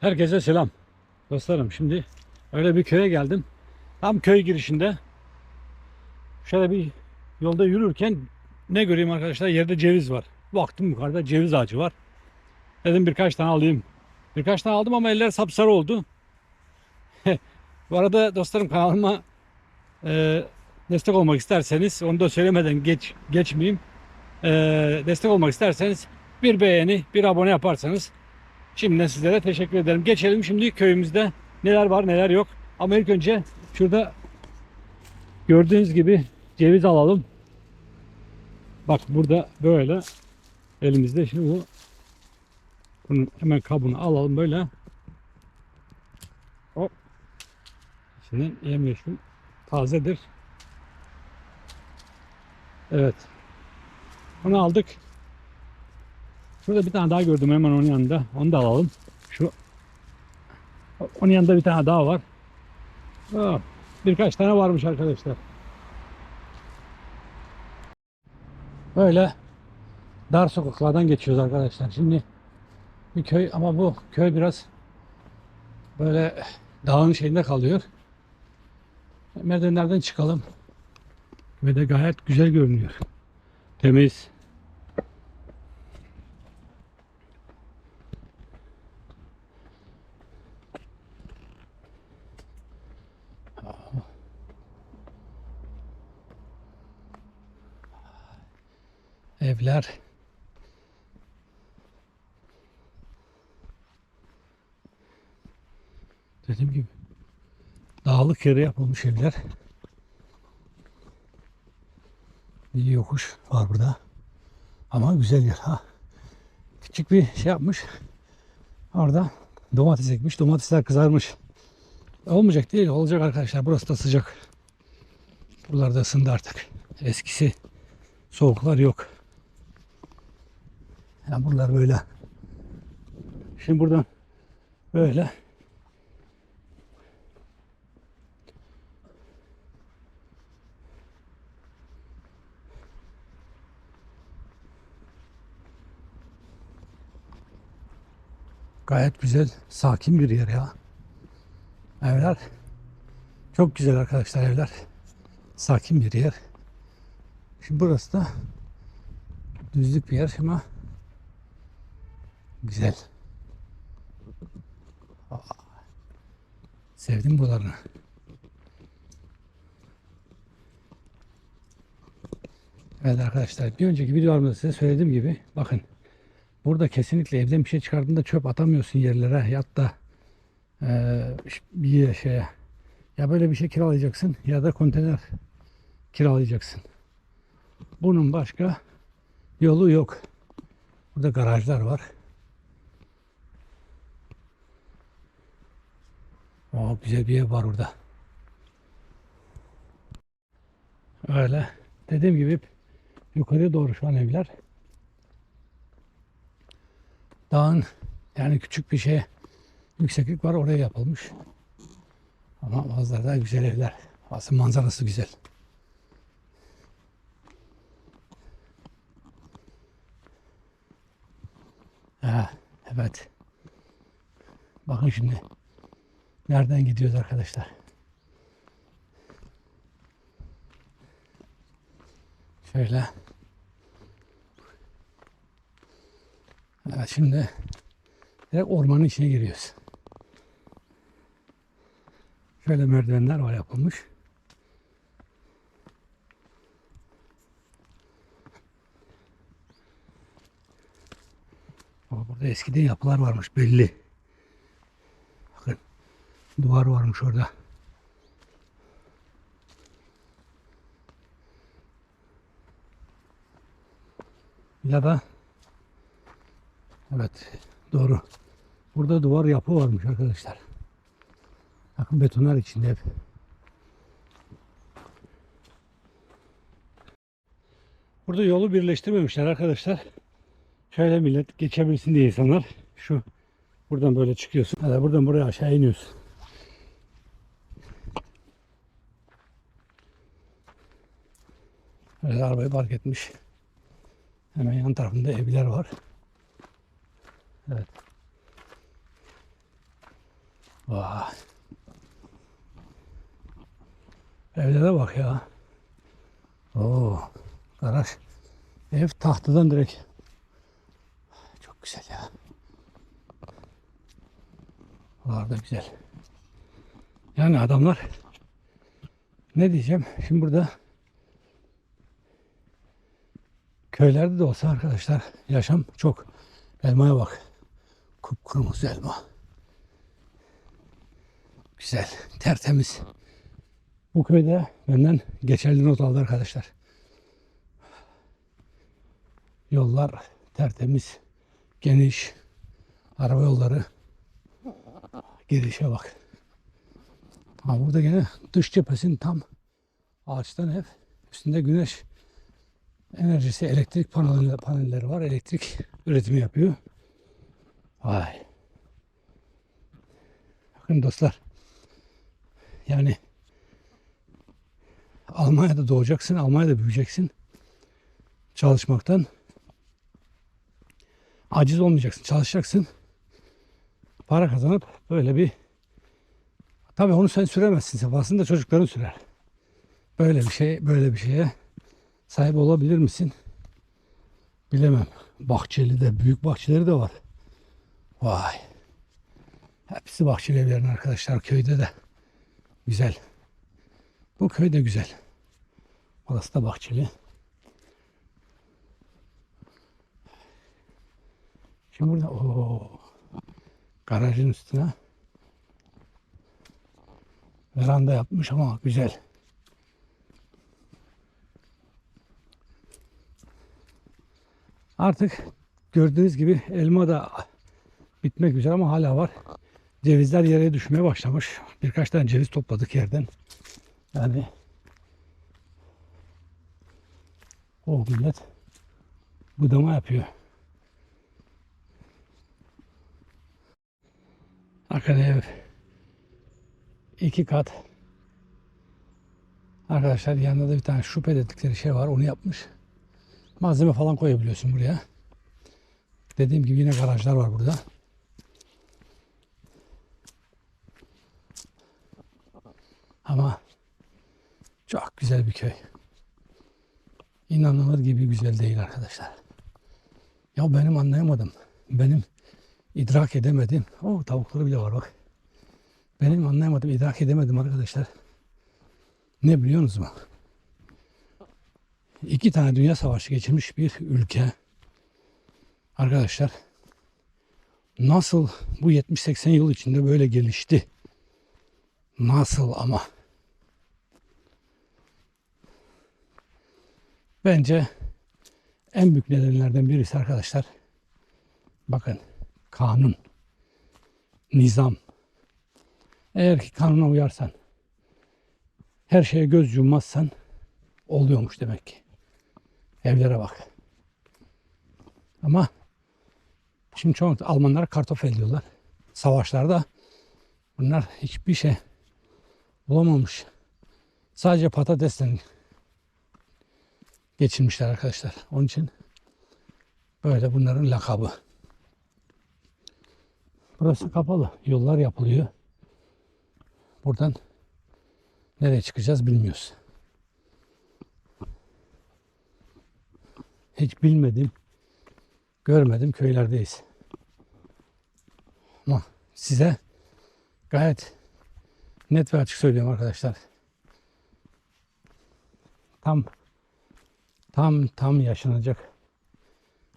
Herkese selam. Dostlarım şimdi öyle bir köye geldim. Tam köy girişinde. Şöyle bir yolda yürürken ne göreyim arkadaşlar yerde ceviz var. Baktım yukarıda ceviz ağacı var. Dedim birkaç tane alayım. Birkaç tane aldım ama eller sapsarı oldu. Bu arada dostlarım kanalıma e, destek olmak isterseniz onu da söylemeden geç geçmeyeyim. E, destek olmak isterseniz bir beğeni, bir abone yaparsanız Şimdiden sizlere teşekkür ederim. Geçelim şimdi köyümüzde neler var neler yok. Ama ilk önce şurada gördüğünüz gibi ceviz alalım. Bak burada böyle elimizde şimdi bu bunun hemen kabını alalım böyle. Hop. Şimdi yemyeşil tazedir. Evet. Bunu aldık. Şurada bir tane daha gördüm hemen onun yanında. Onu da alalım. Şu onun yanında bir tane daha var. Aa, birkaç tane varmış arkadaşlar. Böyle dar sokaklardan geçiyoruz arkadaşlar. Şimdi bir köy ama bu köy biraz böyle dağın şeyinde kalıyor. Merdivenlerden çıkalım. Ve de gayet güzel görünüyor. Temiz. Evler. Dediğim gibi dağlık yere yapılmış evler. Bir yokuş var burada. Ama güzel yer ha. Küçük bir şey yapmış. Orada domates ekmiş. Domatesler kızarmış. Olmayacak değil. Olacak arkadaşlar. Burası da sıcak. Buralar da ısındı artık. Eskisi soğuklar yok. Yani buralar böyle. Şimdi buradan böyle gayet güzel, sakin bir yer ya. Evler çok güzel arkadaşlar evler. Sakin bir yer. Şimdi burası da düzlük bir yer ama güzel. Sevdim buralarını. Evet arkadaşlar bir önceki videolarımda size söylediğim gibi bakın burada kesinlikle evden bir şey çıkardığında çöp atamıyorsun yerlere ya da eee, bir şeye ya böyle bir şey kiralayacaksın ya da konteyner kiralayacaksın. Bunun başka yolu yok. Burada garajlar var. O güzel bir ev var orada. Öyle. Dediğim gibi yukarıya doğru şu an evler. Dağın yani küçük bir şey yükseklik var oraya yapılmış. Ama bazıları da güzel evler. Aslında manzarası güzel. Ha, evet. Bakın şimdi. Nereden gidiyoruz arkadaşlar? Şöyle. Evet şimdi direkt ormanın içine giriyoruz. Şöyle merdivenler var yapılmış. Ama burada eskiden yapılar varmış belli. Bakın duvar varmış orada. Ya da evet doğru. Burada duvar yapı varmış arkadaşlar. Bakın betonlar içinde hep. Burada yolu birleştirmemişler arkadaşlar. Şöyle millet geçebilsin diye insanlar. Şu buradan böyle çıkıyorsun. Da buradan buraya aşağı iniyorsun. Böyle arabayı park etmiş. Hemen yan tarafında evler var. Evet. Vay. Evlere bak ya. Oo, garaj. Ev tahtadan direkt. Çok güzel ya. Var da güzel. Yani adamlar ne diyeceğim? Şimdi burada köylerde de olsa arkadaşlar yaşam çok. Elmaya bak. Kupkırmızı elma. Güzel, tertemiz. Bu köyde benden geçerli not aldı arkadaşlar. Yollar tertemiz, geniş, araba yolları. Girişe bak. Ha burada gene dış cephesinin tam ağaçtan ev. Üstünde güneş enerjisi, elektrik panelleri var. Elektrik üretimi yapıyor. Vay. Bakın dostlar. Yani Almanya'da doğacaksın, Almanya'da büyüyeceksin. Çalışmaktan. Aciz olmayacaksın, çalışacaksın. Para kazanıp böyle bir Tabii onu sen süremezsin. Sefasını da çocukların sürer. Böyle bir şey, böyle bir şeye sahip olabilir misin? Bilemem. Bahçeli de, büyük bahçeleri de var. Vay. Hepsi bahçeli evlerin arkadaşlar köyde de. Güzel. Bu köy de güzel. Orası da bahçeli. Şimdi burada o garajın üstüne veranda yapmış ama güzel. Artık gördüğünüz gibi elma da bitmek üzere ama hala var. Cevizler yere düşmeye başlamış. Birkaç tane ceviz topladık yerden. Yani o millet budama yapıyor. Arkada ev iki kat. Arkadaşlar yanında da bir tane şüphe dedikleri şey var. Onu yapmış. Malzeme falan koyabiliyorsun buraya. Dediğim gibi yine garajlar var burada. Ama çok güzel bir köy. İnanılır gibi güzel değil arkadaşlar. Ya benim anlayamadım. Benim idrak edemedim. O tavukları bile var bak. Benim anlayamadım, idrak edemedim arkadaşlar. Ne biliyorsunuz mu? İki tane dünya savaşı geçirmiş bir ülke. Arkadaşlar nasıl bu 70-80 yıl içinde böyle gelişti? Nasıl ama? Bence en büyük nedenlerden birisi arkadaşlar. Bakın kanun, nizam. Eğer ki kanuna uyarsan, her şeye göz yummazsan oluyormuş demek ki. Evlere bak. Ama şimdi çok Almanlar kartoffel diyorlar. Savaşlarda bunlar hiçbir şey bulamamış. Sadece patatesten geçirmişler arkadaşlar. Onun için böyle bunların lakabı. Burası kapalı. Yollar yapılıyor. Buradan nereye çıkacağız bilmiyoruz. Hiç bilmedim, görmedim köylerdeyiz. Ama size gayet net ve açık söylüyorum arkadaşlar. Tam tam tam yaşanacak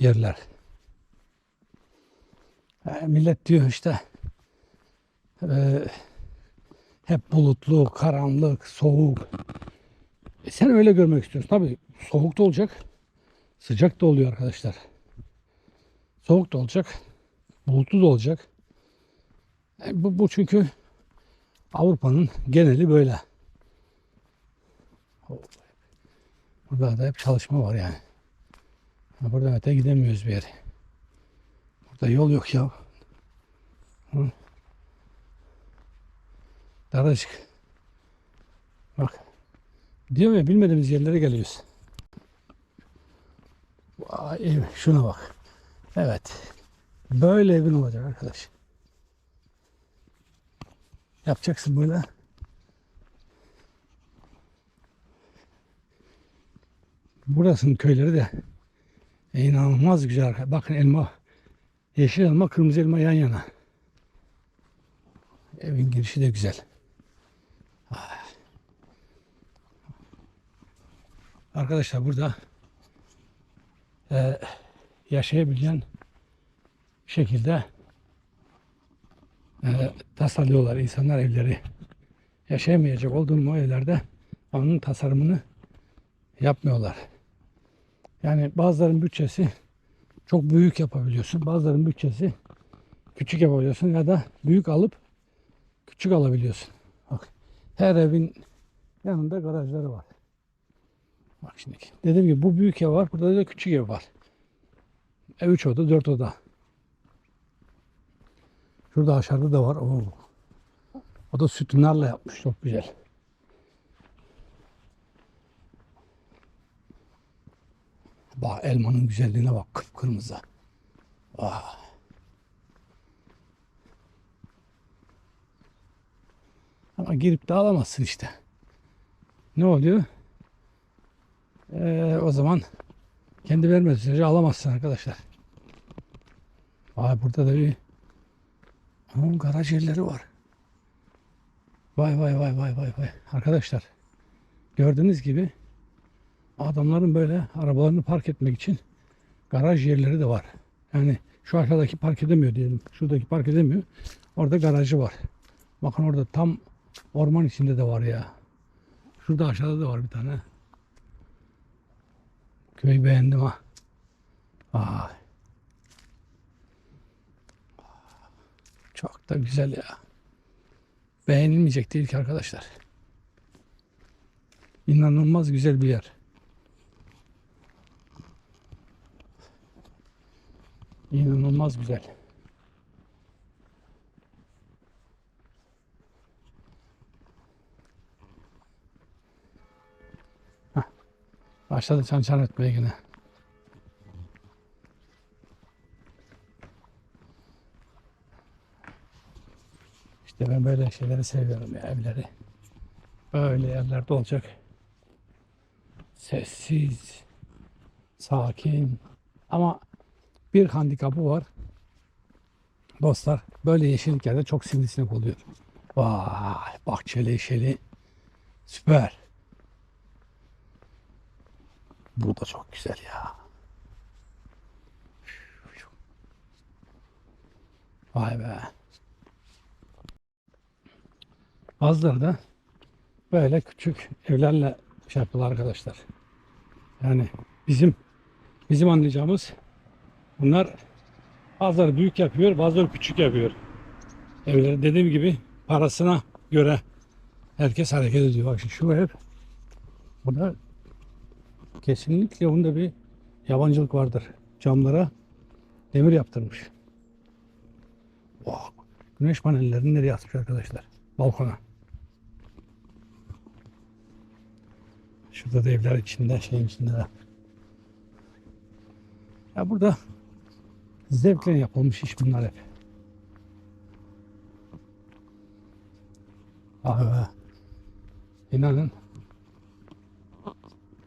yerler. E, millet diyor işte e, hep bulutlu, karanlık, soğuk. E, sen öyle görmek istiyorsun. Tabii soğuk da olacak, sıcak da oluyor arkadaşlar. Soğuk da olacak, bulutlu da olacak. E, bu, bu çünkü Avrupa'nın geneli böyle. Burada da hep çalışma var yani. Buradan öte gidemiyoruz bir yere. Burada yol yok ya. Hı. Daracık. Bak. Diyorum ya bilmediğimiz yerlere geliyoruz. Vay şuna bak. Evet. Böyle evin olacak arkadaş. Yapacaksın böyle. Burasının köyleri de inanılmaz güzel. Bakın elma, yeşil elma, kırmızı elma yan yana. Evin girişi de güzel. Ah. Arkadaşlar burada e, yaşayabilen şekilde e, tasarlıyorlar insanlar evleri. Yaşayamayacak olduğum o evlerde onun tasarımını yapmıyorlar. Yani bazılarının bütçesi çok büyük yapabiliyorsun. Bazılarının bütçesi küçük yapabiliyorsun ya da büyük alıp küçük alabiliyorsun. Bak her evin yanında garajları var. Bak şimdi dediğim gibi bu büyük ev var. Burada da küçük ev var. Ev 3 oda 4 oda. Şurada aşağıda da var. Oo. O da sütunlarla yapmış. Çok güzel. Bak elmanın güzelliğine bak. Kıpkırmızı. Ah. Ama girip de alamazsın işte. Ne oluyor? Ee, o zaman kendi vermediği alamazsın arkadaşlar. Vay burada da bir Aa, garaj yerleri var. Vay vay vay vay vay vay. Arkadaşlar gördüğünüz gibi adamların böyle arabalarını park etmek için garaj yerleri de var. Yani şu aşağıdaki park edemiyor diyelim. Şuradaki park edemiyor. Orada garajı var. Bakın orada tam orman içinde de var ya. Şurada aşağıda da var bir tane. Köyü beğendim ha. Vay. Çok da güzel ya. Beğenilmeyecek değil ki arkadaşlar. İnanılmaz güzel bir yer. İnanılmaz güzel. Hah. Başladı çan çan etmeye yine. İşte ben böyle şeyleri seviyorum ya evleri. Böyle yerlerde olacak. Sessiz, sakin. Ama bir handikapı var. Dostlar böyle yeşilliklerde çok sivrisinek oluyor. Vay bahçeli yeşili. Süper. Bu da çok güzel ya. Vay be. Bazıları da böyle küçük evlerle şey arkadaşlar. Yani bizim bizim anlayacağımız bunlar bazıları büyük yapıyor, bazıları küçük yapıyor. Evleri dediğim gibi parasına göre herkes hareket ediyor. Bak şu ev burada kesinlikle bunda bir yabancılık vardır. Camlara demir yaptırmış. Wow. Güneş panellerini nereye atmış arkadaşlar? Balkona. Şurada da evler içinde, şeyin içinde de. Ya burada zevkle yapılmış iş bunlar hep. Abi inanın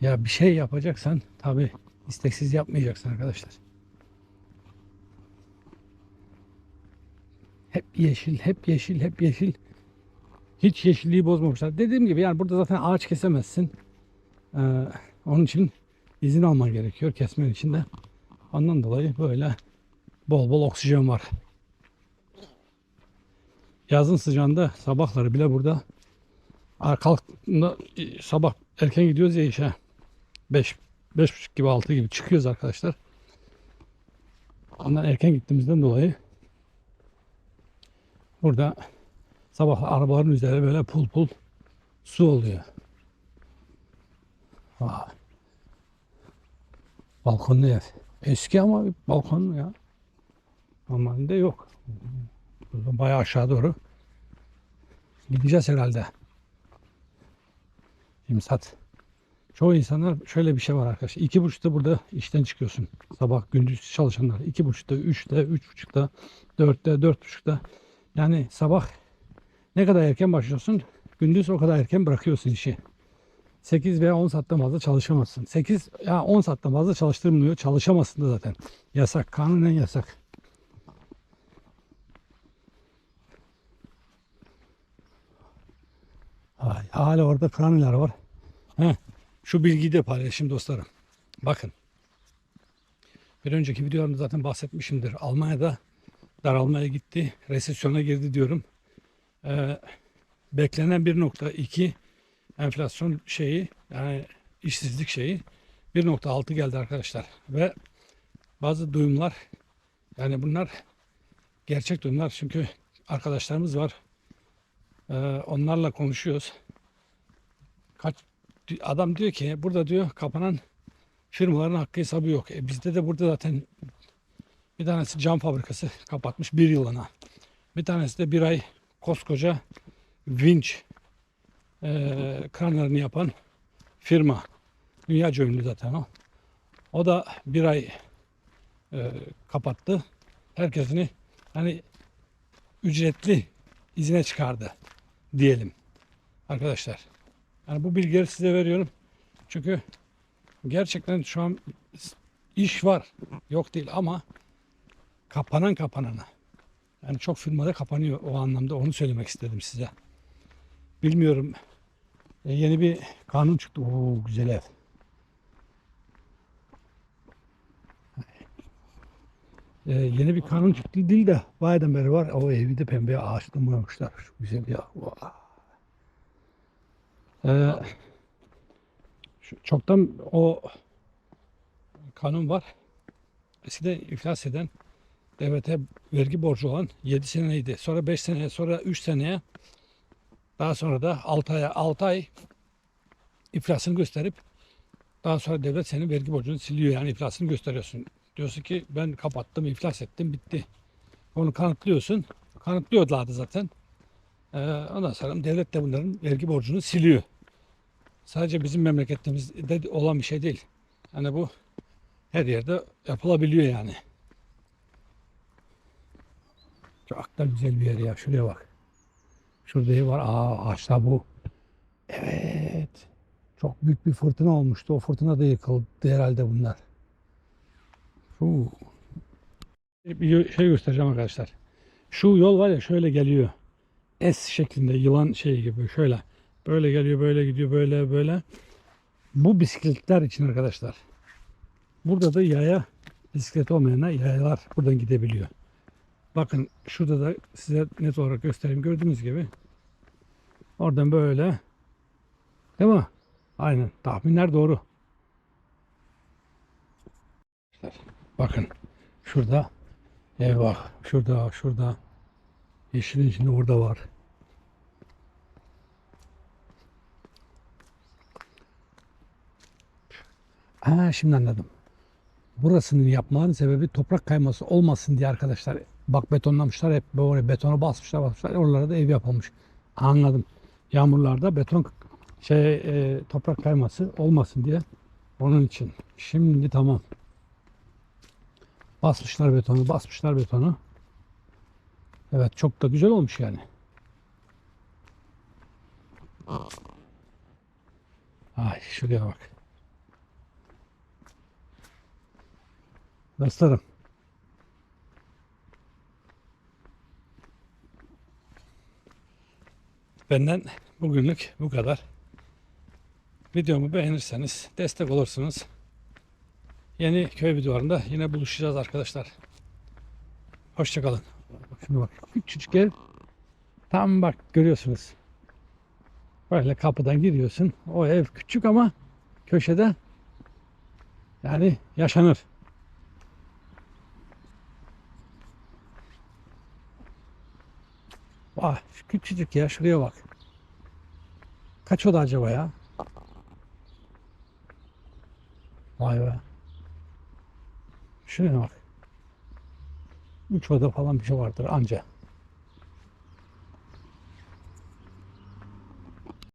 ya bir şey yapacaksan tabi isteksiz yapmayacaksın arkadaşlar. Hep yeşil, hep yeşil, hep yeşil. Hiç yeşilliği bozmamışlar. Dediğim gibi yani burada zaten ağaç kesemezsin. Ee, onun için izin alman gerekiyor kesmen için de. Ondan dolayı böyle bol bol oksijen var. Yazın sıcağında sabahları bile burada kalktığında sabah erken gidiyoruz ya işe. 5 beş buçuk gibi 6 gibi çıkıyoruz arkadaşlar. Ondan erken gittiğimizden dolayı burada sabah arabaların üzerinde böyle pul pul su oluyor. Vay. Balkonlu ev. Eski ama balkonlu ya. Normalde yok. Burada bayağı aşağı doğru. Gideceğiz herhalde. İmsat. Çoğu insanlar şöyle bir şey var arkadaşlar. İki buçukta burada işten çıkıyorsun. Sabah gündüz çalışanlar. İki buçukta, üçte, üç buçukta, dörtte, dört buçukta. Yani sabah Ne kadar erken başlıyorsun, gündüz o kadar erken bırakıyorsun işi. 8 veya 10 saatten fazla çalışamazsın. 8 ya 10 saatten fazla çalıştırmıyor. Çalışamazsın da zaten. Yasak. Kanunen yasak. Hala orada kraniler var. Heh, şu bilgiyi de paylaşayım dostlarım. Bakın. Bir önceki videolarımda zaten bahsetmişimdir. Almanya'da daralmaya gitti. Resesyona girdi diyorum. Ee, beklenen 1.2 enflasyon şeyi yani işsizlik şeyi 1.6 geldi arkadaşlar. Ve bazı duyumlar yani bunlar gerçek duyumlar çünkü arkadaşlarımız var. Ee, onlarla konuşuyoruz. Kaç adam diyor ki burada diyor kapanan firmaların hakkı hesabı yok. E bizde de burada zaten bir tanesi cam fabrikası kapatmış bir yılına. Bir tanesi de bir ay koskoca vinç e, kranlarını yapan firma. Dünya ünlü zaten o. O da bir ay e, kapattı. Herkesini hani ücretli izine çıkardı diyelim arkadaşlar. Yani bu bilgileri size veriyorum. Çünkü gerçekten şu an iş var. Yok değil ama kapanan kapanana. Yani çok firmada kapanıyor o anlamda. Onu söylemek istedim size. Bilmiyorum. E, yeni bir kanun çıktı. Oo güzel ev. E, yeni bir kanun çıktı değil de bayağıdan beri var. O evi de pembe ağaçlı boyamışlar. Şu güzel ya. Vay. E, şu- çoktan o kanun var. Eskiden iflas eden devlete vergi borcu olan 7 seneydi. Sonra 5 seneye, sonra 3 seneye daha sonra da 6 aya 6 ay iflasını gösterip daha sonra devlet senin vergi borcunu siliyor yani iflasını gösteriyorsun. Diyorsun ki ben kapattım, iflas ettim, bitti. Onu kanıtlıyorsun. Kanıtlıyorlardı zaten. Ee, ondan sonra devlet de bunların vergi borcunu siliyor. Sadece bizim memleketimizde olan bir şey değil. Yani bu her yerde yapılabiliyor yani. Çok da güzel bir yer ya. Şuraya bak. Şurada ev var. Aa ağaçlar bu. Evet. Çok büyük bir fırtına olmuştu. O fırtına da yıkıldı herhalde bunlar. Bir şey göstereceğim arkadaşlar. Şu yol var ya şöyle geliyor. S şeklinde yılan şey gibi şöyle. Böyle geliyor, böyle gidiyor, böyle böyle. Bu bisikletler için arkadaşlar. Burada da yaya bisiklet olmayana yayalar buradan gidebiliyor. Bakın şurada da size net olarak göstereyim. Gördüğünüz gibi oradan böyle değil mi? Aynen. Tahminler doğru. Bakın şurada ev var. Şurada, şurada. Yeşilin içinde orada var. Ha şimdi anladım. Burasının yapmanın sebebi toprak kayması olmasın diye arkadaşlar. Bak betonlamışlar hep böyle betona basmışlar basmışlar. Oralara da ev yapılmış. Anladım. Yağmurlarda beton şey e, toprak kayması olmasın diye onun için. Şimdi tamam. Basmışlar betonu, basmışlar betonu. Evet çok da güzel olmuş yani. Ay şuraya bak. Dostlarım. Benden bugünlük bu kadar. Videomu beğenirseniz destek olursunuz. Yeni köy videolarında yine buluşacağız arkadaşlar. Hoşçakalın. Şimdi bak küçücük ev. Tam bak görüyorsunuz. Böyle kapıdan giriyorsun. O ev küçük ama köşede yani yaşanır. Şu küçücük ya şuraya bak. Kaç oda acaba ya? Vay be. Şuraya bak. Üç oda falan bir şey vardır anca.